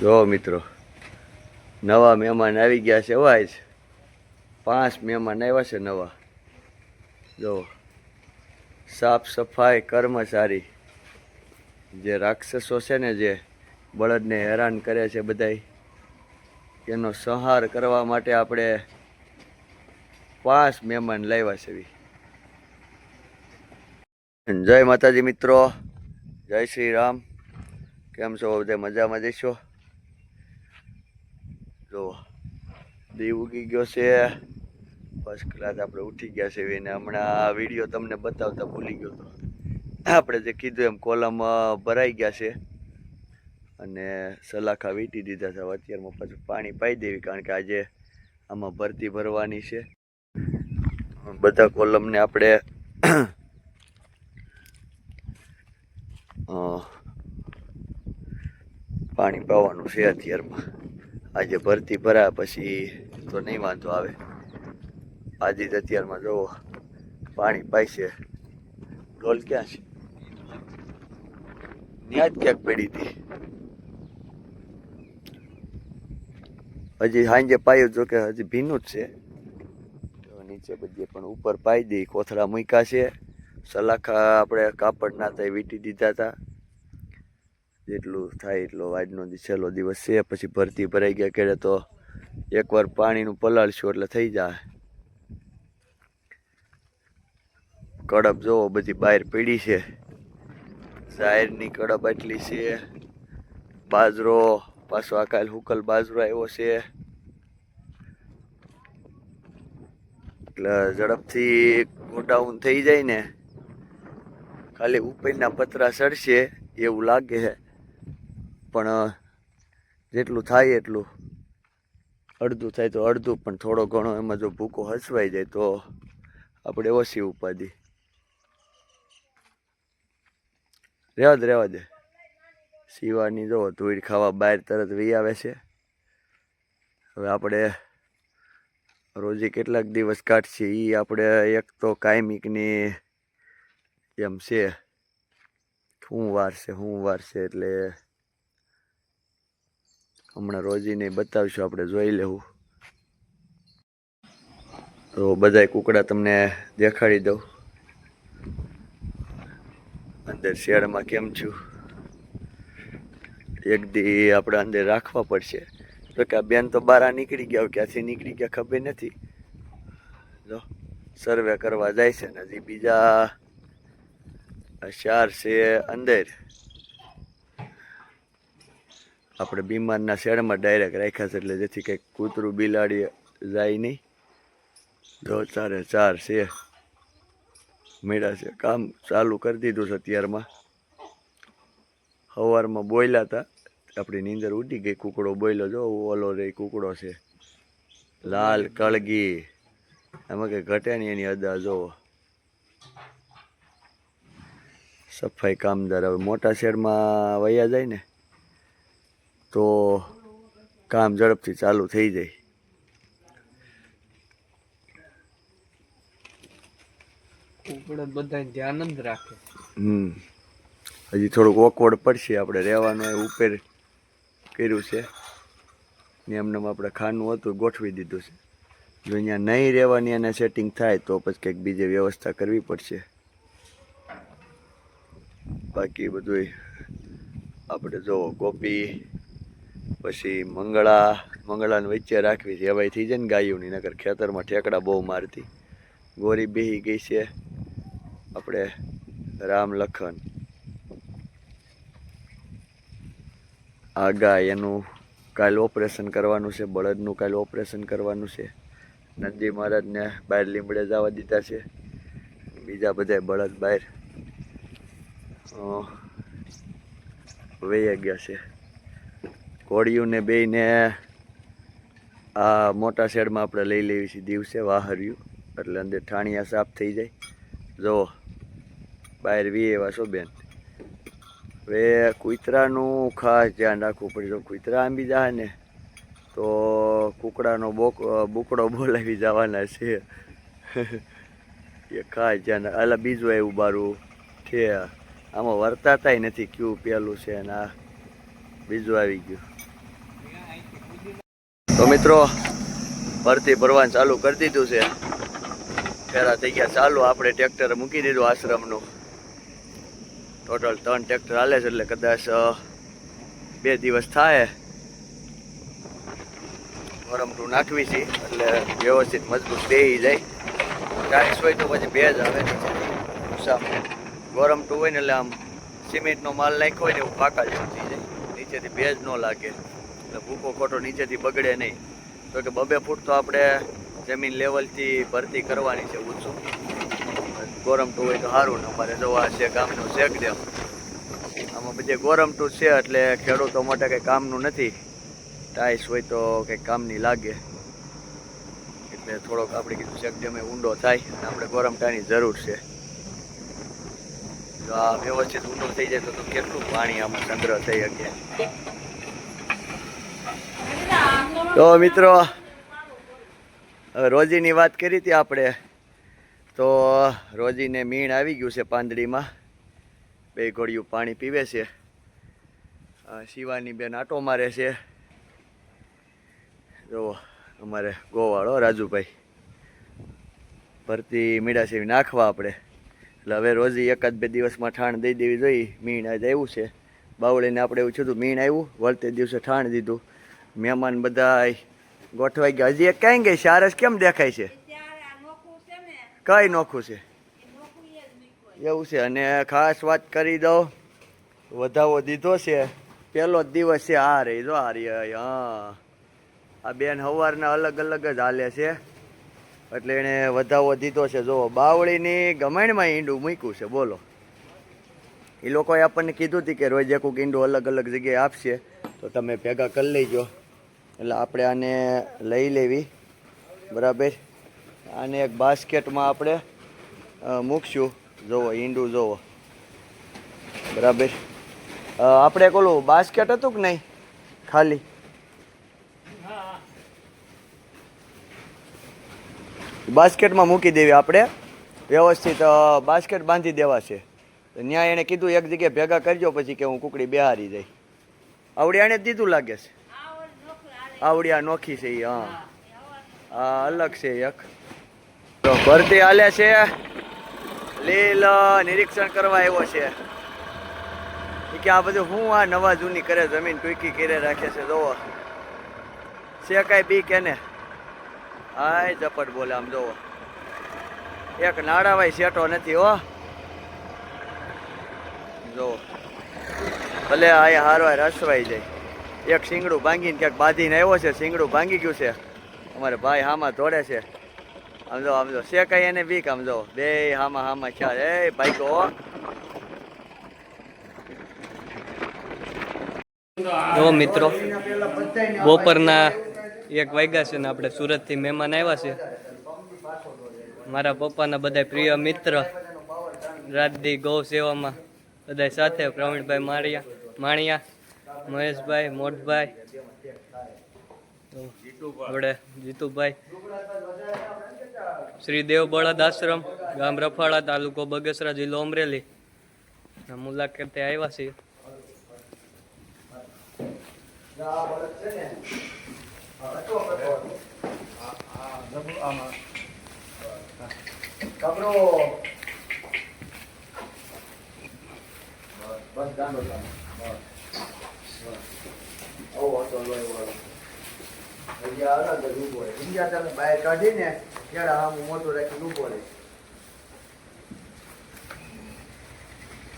જો મિત્રો, નવા મહેમાન આવી ગયા છે વાય જ. પાંચ મહેમાન આવ્યા છે નવા. જો, સાફ સફાઈ, કર્મચારી, જે રાક્ષસો છે ને જે બળદને હેરાન કરે છે બધાય, એનો સંહાર કરવા માટે આપણે પાંચ મહેમાન લાવ્યા છે. જય માતાજી મિત્રો, જય શ્રી રામ. કેમ છો? બધા મજામાં જઈશો જો દીવ ઉગી ગયો છે. ફર્સ્ટ ક્લાસ આપણે ઉઠી ગયા છે એને હમણાં આ વીડિયો તમને બતાવતા ભૂલી ગયો તો. આપણે જે કીધું એમ કોલમ ભરાઈ ગયા છે. અને સલાખા વીટી દીધા છે. અત્યારમાં પાછું પાણી પાઈ દેવી કારણ કે આજે આમાં ભરતી ભરવાની છે. બધા કોલમને આપણે પાણી પાવાનું છે અત્યારમાં. આજે ભરતી ભરાયા પછી તો નહીં વાંધો આવે. આજે જ અત્યારમાં જો પાણી પાય છે ઢોલ ક્યાં છે? ત્યાં જ ક્યાંક પડી હતી? હજી સાંજે પાયો જો કે હજી ભીનું જ છે. નીચે બધી પણ ઉપર પાઈ દઈ કોથળા મૂક્યા છે. સલાખા આપણે કાપડના તે વીટી દીધા હતા. જેટલું થાય એટલો આજનો છેલ્લો દિવસ છે. પછી ભરતી ભરાઈ ગયા કેડે તો એકવાર પાણીનું પલાળશું એટલે થઈ જાય. કડપ જોવો, બધી બહાર પડી છે. જાહેરની કડપ એટલી છે. બાજરો, પાછો આ કાલ હુકલ બાજરો આવ્યો છે. એટલે ઝડપથી ગોડાઉન થઈ જાય ને. ખાલી ઉપરના પતરા સડશે એવું લાગે છે. પણ જેટલું થાય એટલું અડધું થાય તો અડધું, પણ થોડો ઘણો એમાં જો ભૂકો હસવાઈ જાય તો આપણે ઓછી ઉપાધિ. રહેવા દે રહેવા દે. શિવાની જો ધૂળ ખાવા બહાર તરત વી આવે છે. હવે આપણે રોજે કેટલાક દિવસ કાઢશે એ આપણે એક તો કાયમિકની એમ છે શું વાર છે શું વાર છે એટલે હમણાં રોજીને બતાવશું, આપણે જોઈ લેવું. તો બધાય કુકડા તમને દેખાડી દઉં. અંદર શિયાળામાં કેમ છું? એક દી આપણે અંદર રાખવા પડશે. તો કે આ બેન તો બહાર નીકળી ગયા ક્યાંથી નીકળી ગયા ખબર નથી. જો સર્વે કરવા જાય છે ને હજી બીજા. ચાર છે અંદર. આપણે બીમારના શેડમાં ડાયરેક્ટ રાખ્યા છે એટલે જેથી કંઈક કૂતરું બિલાડી જાય નહીં. જો ચારે ચાર છે. મેળા છે. કામ ચાલુ કરી દીધું છે અત્યારમાં. સવારમાં બોયલા હતા. આપણી નીંદર ઉડી ગઈ. કુકડો બોયલો જો, ઓલો રે, કુકડો છે. લાલ, કળગી. એમાં કે ઘટે નહીં એની અદા જોવો સફાઈ કામદાર હવે મોટા શેડમાં વયા જાય ને તો કામ ઝડપથી ચાલુ થઈ જાય. બધા ધ્યાન જ રાખે. હમ. હજી થોડુંક ઓકવર્ડ પડશે આપણે રહેવાનું એ ઉપર કર્યું છે. ને એમને આપણે ખાનું હતું ગોઠવી દીધું છે. જો અહીંયા નહીં રહેવાની અને સેટિંગ થાય તો પછી કંઈક બીજી વ્યવસ્થા કરવી પડશે. બાકી બધું આપણે જો ગોપી પછી મંગળા, મંગળાને વચ્ચે રાખવી છે. હવાઈ થઈ જાય ને ગાયોની નગર ખેતરમાં ઠેકડા બહુ મારતી. ગોરી બેહી ગઈ છે. આપણે રામ લખન. આ ગાય એનું કાલ ઓપરેશન કરવાનું છે, બળદનું કાલ ઓપરેશન કરવાનું છે. નંદી મહારાજને બહાર લીમડે જવા દીધા છે. બીજા બધા બળદ બહાર વહી ગયા છે. ઘોડિયુંને બેને આ મોટા શેડમાં આપણે લઈ લેવી છે. દિવસે વાહર્યું. એટલે અંદર ઠાણિયા સાફ થઈ જાય. જો, બહાર વી એવા છો બેન. હવે કૂતરાનું ખાસ ધ્યાન રાખવું પડે. જો કૂતરા આંબી જાય ને, તો કુકડાનો બોક, બુકડો બોલાવી જવાના છે. એ ખાસ ધ્યાન એટલે બીજું એવું બારું છે. આમાં વર્તાતાય નથી. કયું પેલું છે ને આ. બીજું આવી ગયું. તો મિત્રો, ભરતી ભરવાનું ચાલુ કરી દીધું છે. ફેરા થઈ ગયા ચાલુ, આપણે ટ્રેક્ટર મૂકી દીધું આશ્રમનું. ટોટલ ત્રણ ટ્રેક્ટર હાલે છે, એટલે કદાચ બે દિવસ થાય. વરમટું નાખવી છે, એટલે વ્યવસ્થિત મજબૂત બે જાય. ટાઈસ હોય તો પછી ભેજ આવે નીચેથી ઉષામાં ગરમટું હોય ને એટલે આમ સિમેન્ટનો માલ નાખ્યો હોય ને એવું પાકા જેવું થઈ જાય. નીચેથી ભેજ ન લાગે. એટલે ભૂકો ખોટો નીચેથી બગડે નહીં. તો કે બબે ફૂટ તો આપણે જમીન લેવલથી ભરતી કરવાની છે ઊંચું. ગોરમટું હોય તો સારું ને અમારે જોવા છે ગામનું શેક ડેમ આમાં બધે ગોરમટું છે એટલે ખેડૂતો માટે કંઈ કામનું નથી. ટાઈસ હોય તો કંઈક કામની લાગે. એટલે થોડોક આપણે કીધું શેક ડેમે ઊંડો થાય, અને આપણે ગોરમટાની જરૂર છે. જો આ વ્યવસ્થિત ઊંડો થઈ જાય તો કેટલું પાણી આમાં સંગ્રહ થઈ શકે? તો મિત્રો રોજીની વાત કરી હતી આપણે. તો રોજીને મીણ આવી ગયું છે પાંદડીમાં. બે ઘોડિયું પાણી પીવે છે. શિવાની બેન આટો મારે છે. જો, અમારે ગોવાળો રાજુભાઈ. ભરતી મીડા છે નાખવા આપણે. એટલે હવે રોજી એકાદ બે દિવસમાં ઠાણ દઈ દેવી જોઈએ. મીણ આજે આવ્યું છે. બાવળીને આપણે એવું થયું મીણ આવ્યું, વળતે દિવસે ઠાણ દીધું. મહેમાન બધા ગોઠવાઈ ગયા. હજી એક ક્યાંય ગઈ સારસ કેમ દેખાય છે? કઈ નોખું છે? એવું છે. અને ખાસ વાત કરી દઉં, વધાવો દીધો છે. પહેલો જ દિવસ છે આ રહી જો આ રહી હા. આ બેન સવારના અલગ અલગ જ હાલે છે. એટલે એણે વધાવો દીધો છે. જો, બાવળીની ગમાણમાં ઈંડું મૂક્યું છે. બોલો. એ લોકોએ આપણને કીધું હતું કે રોજ એક ઈંડું અલગ અલગ જગ્યાએ આપશે, તો તમે ભેગા કરી લેજો. એટલે આપણે આને લઈ લેવી. બરાબર? આને એક બાસ્કેટમાં આપણે મૂકશું. જોવો, ઈંડું જોવો. બરાબર? આપણે કોલું બાસ્કેટ હતું કે નહીં? ખાલી? બાસ્કેટમાં મૂકી દેવી આપણે. વ્યવસ્થિત બાસ્કેટ બાંધી દેવા છે ત્યાં એણે કીધું, એક જગ્યાએ ભેગા કરજો પછી કે હું કુકડી બેહારી જઈ. આવડી એણે દીધું લાગે છે. આવડી આ નોખી છે હા. અલગ છે એક. તો ભરતી હાલે છે. લીલ નિરીક્ષણ કરવા આવ્યો છે. કે આ બધું હું આ નવા જૂની કરે જમીન ટૂંકી કરે રાખે છે, જોવો. છે કાંઈ બી કેને હાય, ઝપટ બોલે આમ, જોવો. એક નાડાવાય શેટો નથી, હો. જો ભલે આ હારવાય રસવાઈ જાય. એક શીંગડું ભાંગીને ક્યાંક બાંધીને આવ્યો છે, શીંગડું ભાંગી ગયું છે. અમારે ભાઈ હામાં દોડે છે. આમ જો આમ જો, છે કઈ એને બીક? આમ જો, બે હામાં હામાં ખ્યાલ એ ભાઈ કો જો મિત્રો, બપોરના એક વાગ્યા છે ને આપણે સુરતથી મહેમાન આવ્યા છે. મારા પપ્પાના બધા પ્રિય મિત્ર રાજદી ગૌ સેવામાં, બધા સાથે, પ્રવીણભાઈ માણિયા માણિયા મહેશભાઈ મોટભાઈ આપણે જીતુભાઈ શ્રી દેવ બળદ આશ્રમ ગામ રફાળા તાલુકો બગસરા જિલ્લો અમરેલી મુલાકાતે આવ્યા છીએ બસ આવો હતો લોહી હજી અલગ જ ઊભો રહે બીજા તમે બહાર કાઢીને ત્યારે આમ મોટું રાખીને ઊભો રહે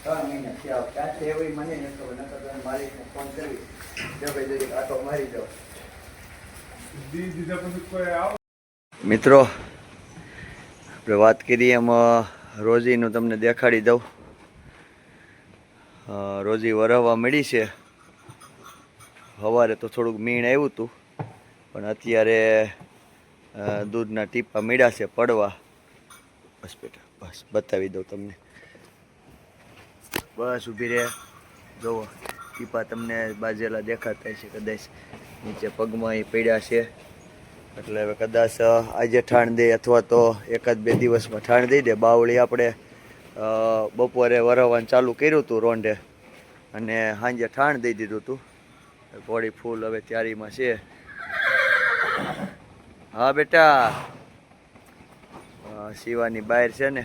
ત્રણ મહિના થયા ક્યાંથી એવી મને નથી ખબર નકર તમે માલિકને ફોન કરી. કે ભાઈ જરીક આટો મારી જાઓ મિત્રો આપણે વાત કરીએ એમ રોજીનું તમને દેખાડી દઉં. રોજી વરવવા મળી છે. સવારે તો થોડુંક મીણ આવ્યું હતું પણ અત્યારે દૂધના ટીપા મળ્યા છે પડવા. બસ બેટા, બસ, બતાવી દઉં તમને. બસ ઊભી રહે જુઓ ટીપા તમને બાજેલા દેખાતા છે કદાચ. નીચે પગમાં એ પડ્યા છે. એટલે હવે કદાચ આજે ઠાણ દે અથવા તો એકાદ બે દિવસમાં ઠાણ દઈ દે. બાવળી આપણે બપોરે વરવાનું ચાલુ કર્યું હતું રોંઢે. અને સાંજે ઠાણ દઈ દીધું હતું ઘોડી ફૂલ હવે તૈયારીમાં છે. હા, બેટા. શિવાની બહાર છે ને,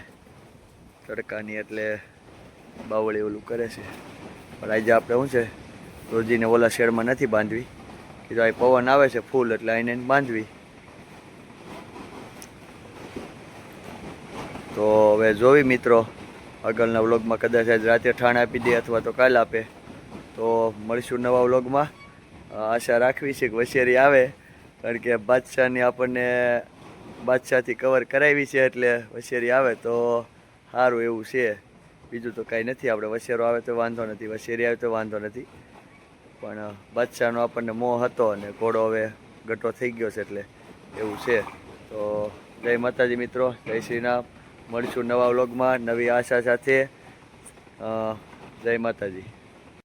તડકાની એટલે બાવળી ઓલું કરે છે. પણ આજે આપણે શું છે, રોજીને ઓલા શેડમાં નથી બાંધવી. કીધું આ પવન આવે છે ફૂલ એટલે આઈને બાંધવી. તો હવે જોવી મિત્રો, આગળના વ્લોગમાં કદાચ આજ રાતે ઠાણ આપી દે અથવા તો કાલ આપે. તો મળીશું નવા વ્લોગમાં. આશા રાખવી છે કે વસેરી આવે, કારણ કે બાદશાહની આપણને બાદશાહથી કવર કરાવી છે એટલે વસેરી આવે તો સારું એવું છે. બીજું તો કાંઈ નથી, આપણે વસેરો આવે તો વાંધો નથી વસેરી આવે તો વાંધો નથી. પણ બાદશાહનો આપણને મોહ હતો અને ઘોડો હવે ગટો થઈ ગયો છે એટલે એવું છે. તો જય માતાજી મિત્રો, જય શ્રીરામ. મળીશું નવા વ્લોગમાં, નવી આશા સાથે. જય માતાજી.